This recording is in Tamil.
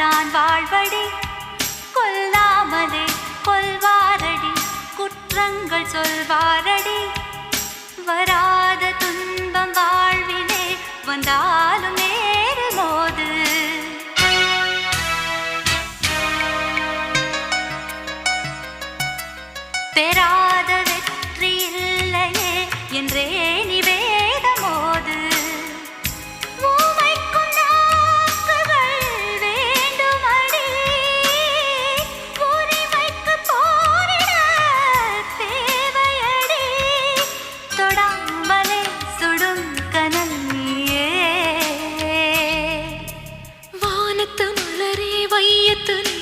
தான் வாழ்வடி. கொல்லாமலே கொல்வாரடி. குற்றங்கள் சொல்வாரடி. வராத துன்பம் வாழ்விலே வந்தாலும் நேரு மோது. பெறாத வெற்றி இல்லையே என்றே நிவே yaitu